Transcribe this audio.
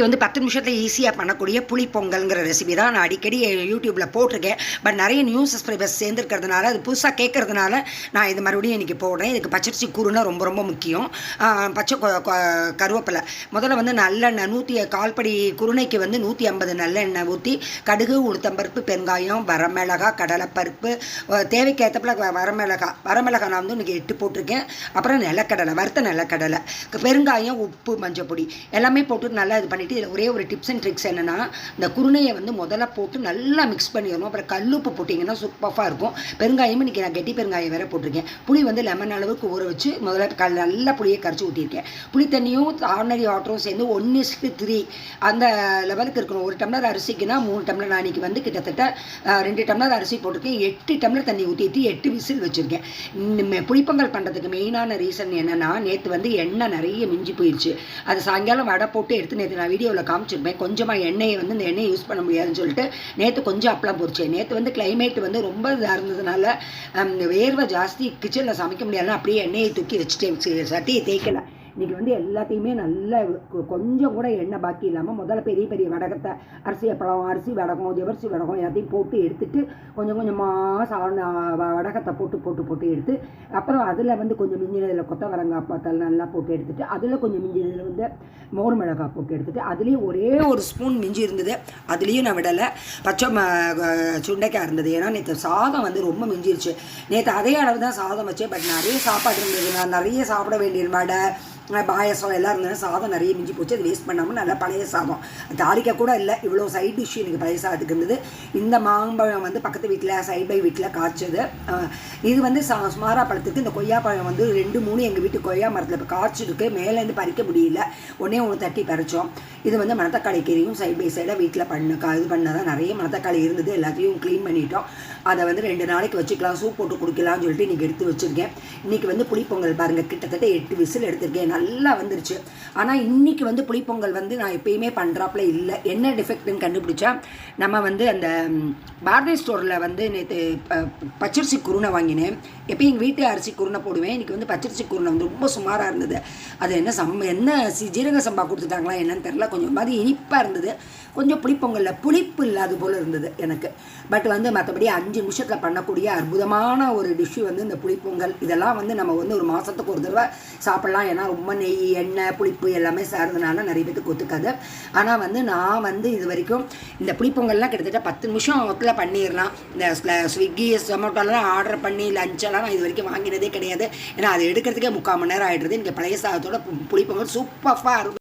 வந்து பத்து நிமிஷத்தில் ஈஸியாக பண்ணக்கூடிய புளி பொங்கல்ங்கிற ரெசிபி தான் நான் அடிக்கடி யூடியூப்பில் போட்டிருக்கேன். பட் நிறைய நியூ சப்ஸ்கிரைபர்ஸ் சேர்ந்துருக்கிறதுனால அது புதுசாக கேட்கறதுனால நான் இது மறுபடியும் இன்றைக்கி போடுறேன். இதுக்கு பச்சரிசி கூறுனா ரொம்ப ரொம்ப முக்கியம். பச்சை கொ- கொ- கருவேப்பிலை. முதல்ல வந்து நல்லெண்ணெய் நூற்றி கால்படி குருணைக்கு வந்து நூற்றி ஐம்பது நல்லெண்ணெய் ஊற்றி கடுகு உளுத்தம்பருப்பு பெருங்காயம் வரமிளகா கடலைப்பருப்பு அஹ் தேவைக்கேற்றப்பில் வரமிளகா வரமிளகா நான் வந்து இன்றைக்கி எட்டு போட்டிருக்கேன். அப்புறம் நிலக்கடலை வறுத்த நிலக்கடலை பெருங்காயம் உப்பு மஞ்சள் பொடி எல்லாமே போட்டு நல்லா இது பண்ணி பண்ணிவிட்டு இதில் ஒரே ஒரு டிப்ஸ் அண்ட் ட்ரிக்ஸ் என்னென்னா இந்த குருணையை வந்து முதல்ல போட்டு நல்லா மிக்ஸ் பண்ணிடணும். அப்புறம் கல்லுப்பு போட்டிங்கன்னா சூப்பராக இருக்கும். பெருங்காயமும் இன்றைக்கி நான் கெட்டி பெருங்காயம் வேறு போட்டிருக்கேன். புளி வந்து லெமன் அளவுக்கு ஊற வச்சு முதல்ல கல் நல்லா புளியை கரைச்சி ஊற்றிருக்கேன் புளி தண்ணியும் ஆர்டினரி வாட்டரும் சேர்ந்து ஒன் இஸ்க்கு த்ரீ அந்த லெவலுக்கு இருக்கணும். ஒரு டம்ளர் அரிசிக்குன்னா மூணு டம்ளர். நான் இன்றைக்கி வந்து கிட்டத்தட்ட ரெண்டு டம்ளர் அரிசி போட்டிருக்கேன். எட்டு டம்ளர் தண்ணி ஊற்றிட்டு எட்டு விசில் வச்சுருக்கேன். புளிப்பொங்கல் பண்ணுறதுக்கு மெயினான ரீசன் என்னென்னா நேற்று வந்து எண்ணெய் நிறைய மிஞ்சி போயிடுச்சு அது சாயங்காலம் வடை போட்டு எடுத்து நேற்று நான் வீடியோவில் காமிச்சிருப்பேன். கொஞ்சமாக எண்ணெயை வந்து இந்த எண்ணெயை யூஸ் பண்ண முடியாதுன்னு சொல்லிட்டு நேற்று கொஞ்சம் அப்பளம் பொறிச்சேன் நேற்று வந்து கிளைமேட் வந்து ரொம்ப இதாக இருந்ததுனால வேர்வை ஜாஸ்தி கிச்சனில் சமைக்க முடியாதுன்னு அப்படியே எண்ணெயை தூக்கி வச்சுட்டேன். சி- சட்டியை தேய்க்கல. இன்றைக்கி வந்து எல்லாத்தையுமே நல்ல கொஞ்சம் கூட எண்ணெய் பாக்கி இல்லாமல் முதல்ல பெரிய பெரிய வடகத்தை அரிசி பழம் அரிசி வடகம் ஜவரிசி வடகம் எல்லாத்தையும் போட்டு எடுத்துட்டு கொஞ்சம் கொஞ்சமாக சாண வ- வடகத்தை போட்டு போட்டு போட்டு எடுத்து அப்புறம் அதில் வந்து கொஞ்சம் மிஞ்சினதில் கொத்தவரங்காய் பாத்தல் நல்லா போட்டு எடுத்துட்டு அதில் கொஞ்சம் மிஞ்சினதில் வந்து மோர் மிளகாய் போட்டு எடுத்துட்டு அதுலேயும் ஒரே ஒரு ஸ்பூன் மிஞ்சி இருந்தது. அதுலேயும் நான் விடலை. பச்சை ம சுண்டைக்காய் இருந்தது. ஏன்னா நேற்று சாதம் வந்து ரொம்ப மிஞ்சிருச்சு. நேற்று அதே அளவு தான் சாதம் வச்சேன். பட் நிறைய சாப்பாடு இருந்தது. நான் நிறைய சாப்பிட வேண்டிய வடை பாயசம் எல்லாம் இருந்தது சாதம் நிறைய மிஞ்சி போச்சு. அது வேஸ்ட் பண்ணாமல் நல்லா பழைய சாதம். தாளிக்க கூட இல்லை. இவ்வளோ சைட் டிஷ் எனக்கு பழைய சாதத்துக்கு இருந்தது. இந்த மாம்பழம் வந்து பக்கத்து வீட்டில் சைட் பை வீட்டில் காய்ச்சது. இது வந்து சா சுமாரா பழத்துக்கு இந்த கொய்யாப்பழம் வந்து ரெண்டு மூணு எங்கள் வீட்டு கொய்யா மரத்தில் இப்போ காய்ச்சிருக்கு மேலேருந்து பறிக்க முடியல. ஒன்றே ஒன்று தட்டி பறிச்சோம். இது வந்து மணத்தக்காளி கீரையும் சைட் பை சைடாக வீட்டில் பண்ண இது பண்ணதான் நிறைய மணத்தக்காளி இருந்தது. எல்லாத்தையும் க்ளீன் பண்ணிட்டோம். அதை வந்து ரெண்டு நாளைக்கு வச்சுக்கலாம் சூப் போட்டு குடிக்கலாம்னு சொல்லிட்டு இன்றைக்கி எடுத்து வச்சுருக்கேன். இன்றைக்கி வந்து புளிப்பொங்கல் பாருங்கள் கிட்டத்தட்ட எட்டு விசில் எடுத்திருக்கேன். நல்லா வந்துருச்சு. ஆனால் இன்றைக்கி வந்து புளிப்பொங்கல் வந்து நான் எப்பயுமே பண்ணுறாப்புல இல்லை. என்ன டிஃபெக்ட்னு கண்டுபிடிச்சா நம்ம வந்து அந்த பாரதி ஸ்டோரில் வந்து நேற்று பச்சரிசி குருணை வாங்கினேன். எப்பயும் எங்கள் வீட்டு அரிசி குருணை போடுவேன். இன்றைக்கி வந்து பச்சரிசி குருணை வந்து ரொம்ப சுமாராக இருந்தது. அது என்ன சம் என்ன சி ஜீரக சம்பா கொடுத்துட்டாங்களா என்னன்னு தெரில கொஞ்சம் மாதிரி இனிப்பாக இருந்தது. கொஞ்சம் புளிப்பொங்கலில் புளிப்பு இல்லாத போல் இருந்தது எனக்கு. பட் வந்து மற்றபடி அஞ்சு நிமிஷத்தில் பண்ணக்கூடிய அற்புதமான ஒரு டிஷ்ஷு வந்து இந்த புளிப்பொங்கல். இதெல்லாம் வந்து நம்ம வந்து ஒரு மாதத்துக்கு ஒரு தடவை சாப்பிட்லாம். ஏன்னா ரொம்ப நெய் எண்ணெய் புளிப்பு எல்லாமே சேர்றதுனால நிறைய பேத்துக்கு ஒத்துக்காது. ஆனால் வந்து நான் வந்து இது வரைக்கும் இந்த புளிப்பொங்கல்லாம் கிட்டத்தட்ட பத்து நிமிஷத்தில் பண்ணிடலாம். இந்த ஸ்ல- ஸ்விக்கி ஜொமேட்டோலாம் ஆர்டர் பண்ணி லஞ்செல்லாம் நான் இது வரைக்கும் வாங்கினதே கிடையாது. ஏன்னா அது எடுக்கிறதுக்கே முக்கால் மணி நேரம் ஆகிடுறது இங்கே பழைய சாதத்தோட புளிப்பொங்கல் சூப்பர்ஃபாக இருக்கும்.